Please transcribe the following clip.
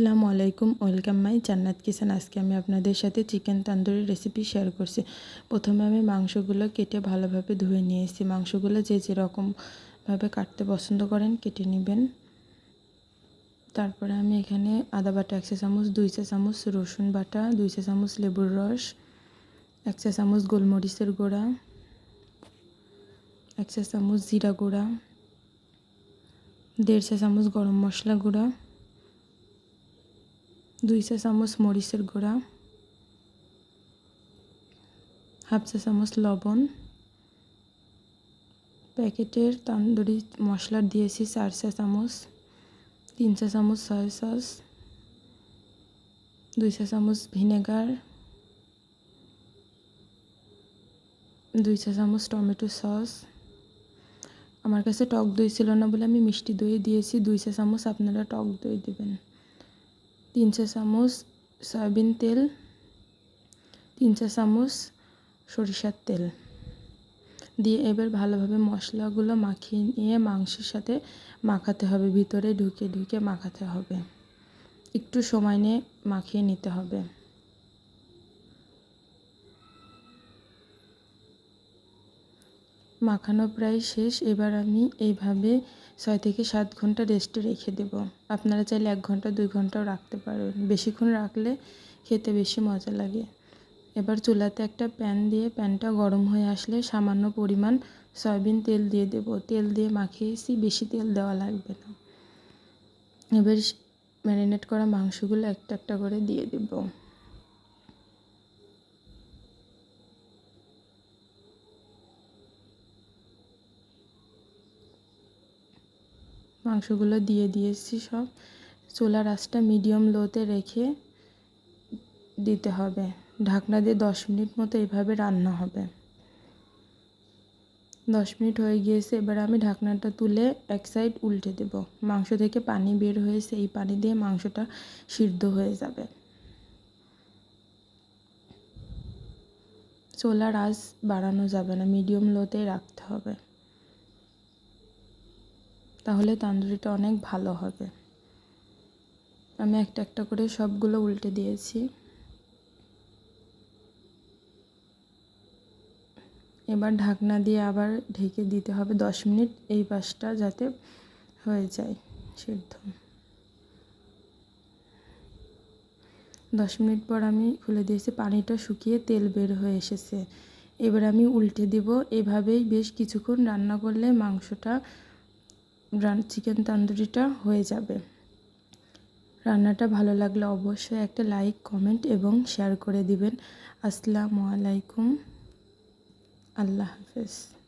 আসসালামু আলাইকুম, welcome my জান্নাত কিচেন। আজকে আমি আপনাদের সাথে চিকেন তান্দুরি রেসিপি শেয়ার করছি। প্রথমে আমি মাংসগুলো কেটে ভালোভাবে ধুয়ে নিয়েছি। মাংসগুলো যে যেরকমভাবে কাটতে পছন্দ করেন কেটে নেবেন। তারপরে আমি এখানে আদা বাটা এক চা চামচ, দুই চা চামচ রসুন বাটা, দুই চা চামচ লেবুর রস, এক চা চামচ গোলমরিচের গুঁড়া, এক চা চামচ জিরা গুঁড়া, দেড় চা চামচ গরম মশলা গুঁড়া দুই চা চামচ মরিচের গুঁড়া, হাফ চা চামচ লবণ, প্যাকেটের তান্দুরি মশলা দিয়েছি চার চা চামচ, তিন চা চামচ সয়া সস, দুই চা চামচ ভিনেগার, দুই চা চামচ টমেটো সস। আমার কাছে টক দই ছিল না বলে আমি মিষ্টি দই দিয়েছি, দুই চা চামচ আপনারা টক দই দেবেন। তিন চা চামচ সয়াবিন তেল, তিন চা চামচ সরিষার তেল। দিয়ে এবার ভালোভাবে মশলাগুলো মাখিয়ে নিয়ে মাংসের সাথে মাখাতে হবে, ভিতরে ঢুকে ঢুকে মাখাতে হবে। একটু সময় নিয়ে মাখিয়ে নিতে হবে। মাখানো প্রায় শেষ। এবার আমি এইভাবে ছয় থেকে সাত ঘণ্টা রেস্টে রেখে দেব। আপনারা চাইলে এক ঘণ্টা, দুই ঘন্টাও রাখতে পারেন। বেশিক্ষণ রাখলে খেতে বেশি মজা লাগে। এবার চুলাতে একটা প্যান দিয়ে প্যানটা গরম হয়ে আসলে সামান্য পরিমাণ সয়াবিন তেল দিয়ে দেব। তেল দিয়ে মাখিয়েছি, বেশি তেল দেওয়া লাগবে না। এবার ম্যারিনেট করা মাংসগুলো একটা একটা করে দিয়ে দেবো। মাংসগুলো দিয়ে দিয়েছি সব। চুলার আঁচটা মিডিয়াম লোতে রেখে দিতে হবে। ঢাকনা দিয়ে দশ মিনিট মতো এভাবে রান্না হবে। দশ মিনিট হয়ে গিয়েছে, এবার আমি ঢাকনাটা তুলে এক সাইড উল্টে দেব। মাংস থেকে পানি বের হয়েছে এই পানি দিয়ে মাংসটা সিদ্ধ হয়ে যাবে। চোলার আঁচ বাড়ানো যাবে না মিডিয়াম লোতেই রাখতে হবে। তাহলে তান্দুরিটা অনেক ভালো হবে। আমি একটা একটা করে সবগুলো উল্টে দিয়েছি। এবার ঢাকনা দিয়ে আবার ঢেকে দিতে হবে দশ মিনিট এই পাশটা যাতে হয়ে যায় সিদ্ধ। দশ মিনিট পর আমি খুলে দিয়েছি, পানিটা শুকিয়ে তেল বের হয়ে এসেছে। এবার আমি উল্টে দিব। এভাবেই বেশ কিছুক্ষণ রান্না করলে মাংসটা চিকেন তান্দুরিটা হয়ে যাবে। রান্নাটা ভালো লাগলে অবশ্যই একটা লাইক কমেন্ট এবং শেয়ার করে দিবেন। আসসালামু আলাইকুম। আল্লাহ হাফেজ।